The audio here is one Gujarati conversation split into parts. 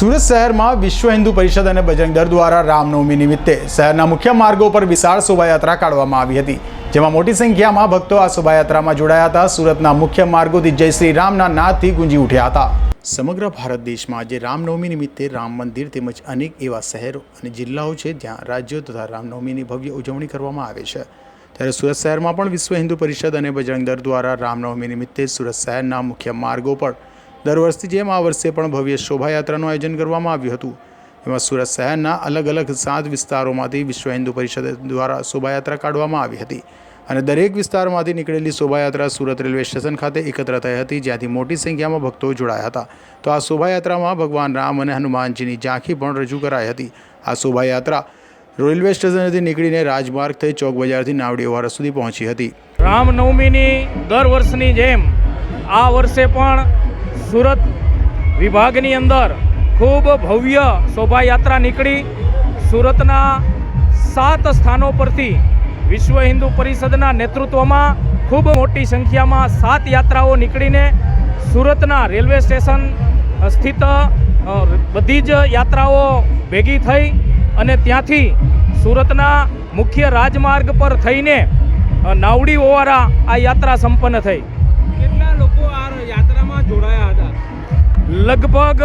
સુરત શહેરમાં વિશ્વ હિન્દુ પરિષદ અને બજરંગ દળ દ્વારા રામનવમી નિમિત્તે શહેરના મુખ્ય માર્ગો પર વિશાળ શોભાયાત્રા કાઢવામાં આવી હતી, જેમાં મોટી સંખ્યામાં ભક્તો આ શોભાયાત્રામાં જોડાયા હતા. સુરતના મુખ્ય માર્ગોથી જય શ્રી રામના નાદથી ગુંજી ઉઠ્યા હતા. સમગ્ર ભારત દેશમાં આજે રામનવમી નિમિત્તે રામ મંદિર તેમજ અનેક એવા શહેરો અને જિલ્લાઓ છે, જ્યાં રાજ્યો તથા રામનવમીની ભવ્ય ઉજવણી કરવામાં આવે છે. ત્યારે સુરત શહેરમાં પણ વિશ્વ હિન્દુ પરિષદ અને બજરંગ દળ દ્વારા રામનવમી નિમિત્તે સુરત શહેરના મુખ્ય માર્ગો પર દર વર્ષથી જેમ આ વર્ષે પણ ભવ્ય શોભાયાત્રાનું આયોજન કરવામાં આવ્યું હતું. એમાં સુરત શહેરના અલગ અલગ સાત વિસ્તારોમાંથી વિશ્વ હિન્દુ પરિષદ દ્વારા શોભાયાત્રા કાઢવામાં આવી હતી અને દરેક વિસ્તારમાંથી નીકળેલી શોભાયાત્રા સુરત રેલવે સ્ટેશન ખાતે એકત્ર થઈ હતી, જ્યાંથી મોટી સંખ્યામાં ભક્તો જોડાયા હતા. તો આ શોભાયાત્રામાં ભગવાન રામ અને હનુમાનજીની ઝાંખી પણ રજૂ કરાઈ હતી. આ શોભાયાત્રા રેલવે સ્ટેશનથી નીકળીને રાજમાર્ગ થઈ ચોક બજારથી નાવડી ઓવારા સુધી પહોંચી હતી. રામનવમીની દર વર્ષની જેમ આ વર્ષે પણ સુરત વિભાગની અંદર ખૂબ ભવ્ય શોભાયાત્રા નીકળી. સુરતના સાત સ્થાનો પરથી વિશ્વ હિન્દુ પરિષદના નેતૃત્વમાં ખૂબ મોટી સંખ્યામાં સાત યાત્રાઓ નીકળીને સુરતના રેલવે સ્ટેશન સ્થિત બધી જ યાત્રાઓ ભેગી થઈ અને ત્યાંથી સુરતના મુખ્ય રાજમાર્ગ પર થઈને નાવડી ઓવારા આ યાત્રા સંપન્ન થઈ. લગભગ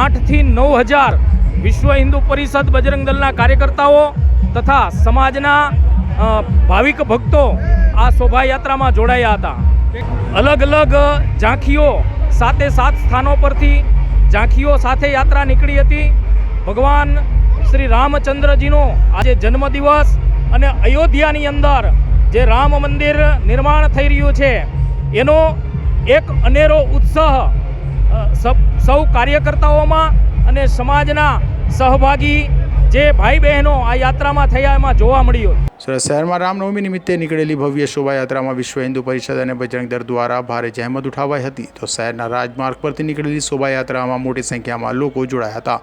આઠથી નવ હજાર વિશ્વ હિન્દુ પરિષદ બજરંગ દળના કાર્યકર્તાઓ તથા સમાજના ભાવિક ભક્તો આ શોભાયાત્રામાં જોડાયા હતા. અલગ અલગ ઝાંખીઓ સાતે સાત સ્થાનો પરથી ઝાંખીઓ સાથે યાત્રા નીકળી હતી. ભગવાન શ્રી રામચંદ્રજીનો આજે જન્મદિવસ અને અયોધ્યાની અંદર જે રામ મંદિર નિર્માણ થઈ રહ્યું છે, એનો એક અનેરો ઉત્સાહ સૌ કાર્યકર્તાઓમાં અને સમાજના સહભાગી જે ભાઈ બહેનો આ યાત્રામાં થયા, એમાં જોવા મળ્યો. સુરત શહેરમાં રામનવમી નિમિત્તે નીકળેલી ભવ્ય શોભાયાત્રામાં વિશ્વ હિન્દુ પરિષદ અને બજરંગ દળ દ્વારા ભારે જહેમત ઉઠાવાઈ હતી. તો શહેરના રાજમાર્ગ પરથી નીકળેલી શોભાયાત્રામાં મોટી સંખ્યામાં લોકો જોડાયા હતા.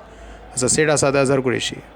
સસેડા સાથે અઝહર કુરેશી.